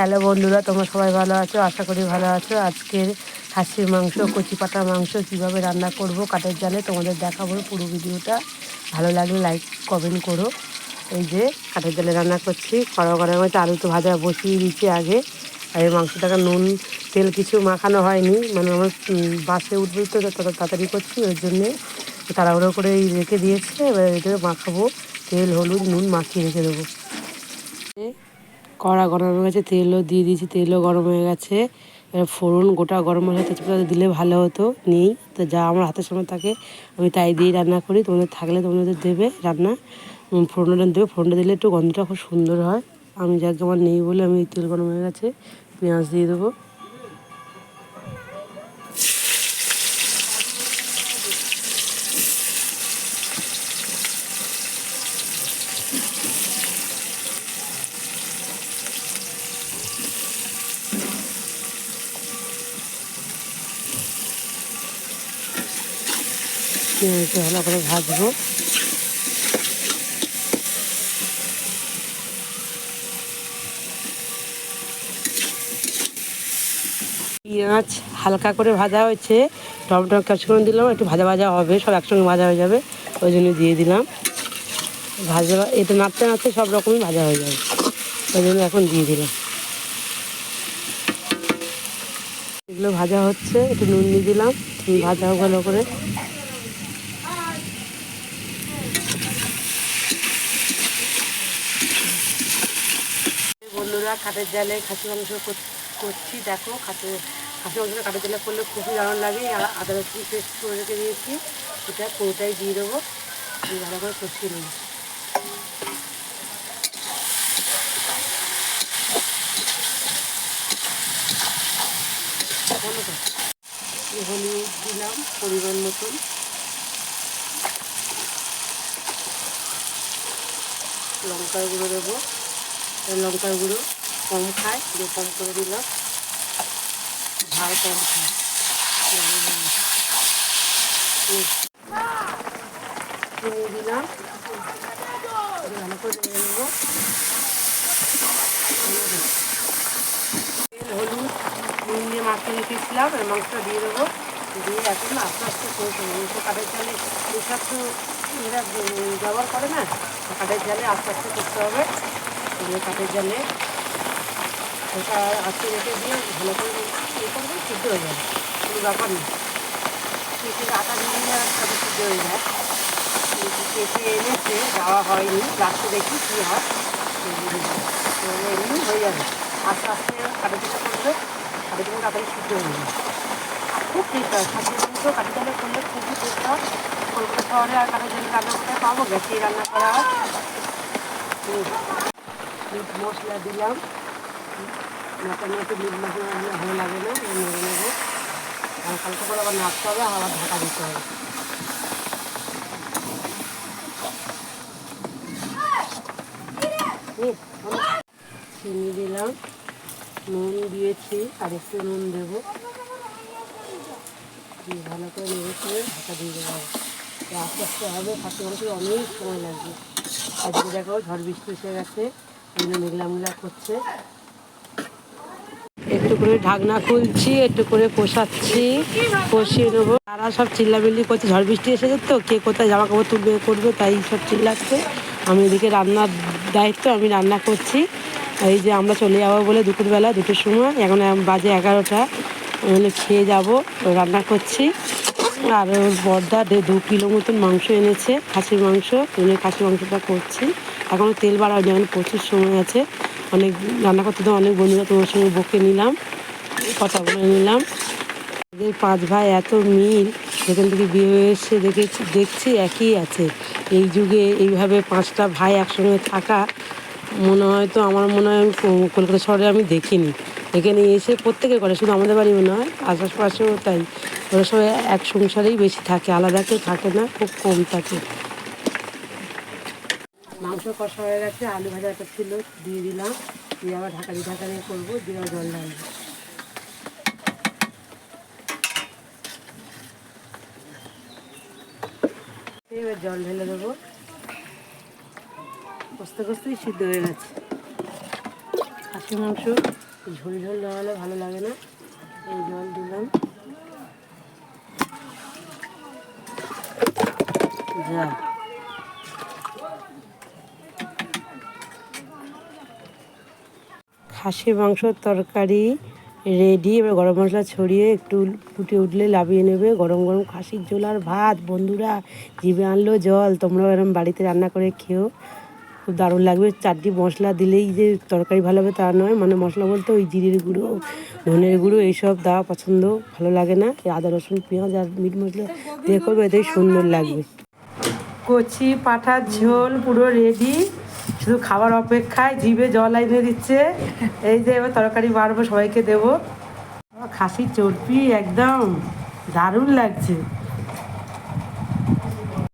Hello বন্ধুরা, তোমরা সবাই ভালো আছো? আশা করি ভালো আছো। আজকের খাসির মাংস, কচি পাটা মাংস কীভাবে রান্না করব কাঠের জালে তোমাদের দেখাবো পুরো ভিডিওটা। ভালো লাগলে লাইক কমেন্ট করো। এই যে কাঠের জালে রান্না করছি। কড়া কড়ার মধ্যে আলু তো ভাজা বসিয়ে দিচ্ছি আগে। আর এই মাংসটাকে নুন, তেল কিছু মাখানো হয়নি। মানে আমার বাসে উঠবে তো তাড়াতাড়ি করছি, ওই জন্যে তাড়াহুড়ো করে রেখে দিয়েছে। এবার এটাকে মাখাবো। তেল, হলুদ, নুন মাখিয়ে রেখে দেবো। কড়া গরম হয়ে গেছে, তেলও দিয়ে দিয়েছি, তেলও গরম হয়ে গেছে। এবার ফোড়ন গোটা গরম মশলা তেজপাতা দিলে ভালো হতো, নেই। তো যা আমার হাতের সময় থাকে, আমি তাই দিয়ে রান্না করি। তোমাদের থাকলে তোমাদের দেবে রান্না। ফোড়নটা দেবে, ফোড়নটা দিলে একটু গন্ধটা খুব সুন্দর হয়। আমি যাকে আমার নেই বলে আমি তেল গরম হয়ে গেছে, পেঁয়াজ দিয়ে দেবো। পেঁয়াজটা ভালো করে ভাজবো। পেঁয়াজ হালকা করে ভাজা হয়েছে। টমেটো, ক্যাপসিকাম দিলাম, একটু ভাজা ভাজা হবে, সব একসঙ্গে ভাজা হয়ে যাবে। ওই জন্য দিয়ে দিলাম। ভাজা এটা নাড়তে নাড়তে সব রকমই ভাজা হয়ে যাবে। ওই জন্য এখন দিয়ে দিলাম। এগুলো ভাজা হচ্ছে, একটু নুন দিয়ে দিলাম। ভাজা ভালো করে। বন্ধুরা খাটের জালে খাসি মাংস কর- করছি, দেখো খাটে খাসি মাংসটা কাঠের জালে করলে খুবই দারুণ লাগে। আর আদা রসুন পেস্ট করে রেখে দিয়েছি। এটা পুরোটাই দিয়ে দেবো। ভালো করে কষিয়ে নেব। হলুদ দিলাম পরিমাণ মতন। লঙ্কার গুঁড়ো দেবো। লঙ্কার গুঁড়ো। কম খায়, দিয়ে কম করে দিলাম ঝাল কম খায়। দিলাম। ভালো করে নেব। তেল, হলুদ মাংসটা দিয়ে দিয়ে আস্তে আস্তে এরা ব্যবহার করে না, কাঠের জালে আস্তে আস্তে করতে হবে। কাঠের জালে ওটা আস্তে রেখে দিয়ে ভালো করে ইয়ে করবে, সিদ্ধ হয়ে যাবে। কোনো ব্যাপার নেই। কেটে আটা দিলে আর সাথে সিদ্ধ হয়ে যায়। কিন্তু কেটে এনেছে যাওয়া হয়নি। লাস্টে দেখি কী হয়। এমনি হয়ে যাবে। আস্তে আস্তে জালে করলে কাঠের জালে তাড়াতাড়ি সিদ্ধ হয়ে যাবে। খুব টেস্ট হয়। খাসির মাংস কাঠের জালে করলে খুবই টেস্ট হয়। কলকাতা শহরে আর কাঠের জালে রান্না কোথায় পাবো গ্যাসেই রান্না করা হয়। মশলা দিলাম। ভালো আবার নাড়তে হবে, আবার দিতে হবে। চিনি দিলাম, নুন দিয়েছি, আর একটু নুন দেবো। ভালো করে নেড়ে করে ঢাকা দিয়ে দেবো। আস্তে আস্তে হবে খাসি মাংস অনেক সময় লাগবে। আজকে দেখো ঝড় বৃষ্টি এসে গেছে মেঘলা মেঘলা করছে। একটু করে ঢাকনা খুলছি, একটু করে কষাচ্ছি কষিয়ে নেব। তারা সব চিল্লামিল্লি করছে, ঝড় বৃষ্টি এসেছে তো, কে কোথায় জামা কাপড় তুলবে করবে, তাই সব চিল্লাচ্ছে। আমি এদিকে রান্নার দায়িত্ব, আমি রান্না করছি। এই যে আমরা চলে যাব বলে দুপুরবেলা, দুটোর সময়, এখন বাজে এগারোটা। মানে খেয়ে যাব, রান্না করছি। আর বর্দা দে- কিলো মতন মাংস এনেছে, খাসির মাংস খাসির মাংসটা করছি। এখনও তেল বাড়া এখন প্রচুর সময় আছে। অনেক রান্না করতে তো অনেক বন্ধুরা তোমার সঙ্গে বকে নিলাম কথা বলে নিলাম। এদের পাঁচ ভাই এত মিল যেখান থেকে বিয়ে হয়ে এসে দেখে দেখছি একই আছে। এই যুগে এইভাবে পাঁচটা ভাই একসঙ্গে থাকা, মনে হয় তো আমার মনে হয় আমি কলকাতা শহরে আমি দেখিনি। এখানে এসে প্রত্যেকে করে শুধু আমাদের বাড়ি মনে হয় আশেপাশেও তাই। ওরা সবাই এক সংসারেই বেশি থাকে, আলাদা কেউ থাকে না, খুব কম থাকে। মাংস কষা হয়ে গেছে, আলু ভাজাটা ছিল, দিয়ে দিলাম। দিয়ে আবার ঢাকা দিয়ে ঢাকা দিয়ে করব দিয়ে জল ঢালবো। এবার জল ঢেলে দেবো। কষতে কষতেই সিদ্ধ হয়ে গেছে। খাসি মাংস, ঝোল ঝোল হলে ভালো লাগে না। এই জল দিলাম। যা। খাসি মাংসর তরকারি রেডি এবার গরম মশলা ছড়িয়ে একটু ফুটে উঠলে লাভিয়ে নেবে। গরম গরম খাসির ঝোল আর ভাত। বন্ধুরা, জিভে আনলো জল, তোমরাও এরকম বাড়িতে রান্না করে খেও। খুব দারুণ লাগবে। চারটি মশলা দিলেই যে তরকারি ভালো হবে তা নয়। মানে মশলা বলতে ওই জিরের গুঁড়ো, ধনের গুঁড়ো, এইসব দেওয়া পছন্দ। ভালো লাগে না। আদা, রসুন, পেঁয়াজ আর মিট মশলা দিয়ে করবে এতেই সুন্দর লাগবে। কচি, পাঠার ঝোল পুরো রেডি শুধু খাবার অপেক্ষায় জিভে জল আইনে দিচ্ছে। এই যে এবার তরকারি বাড়বো, সবাইকে দেবো। খাসির চর্বি, একদম দারুণ লাগছে।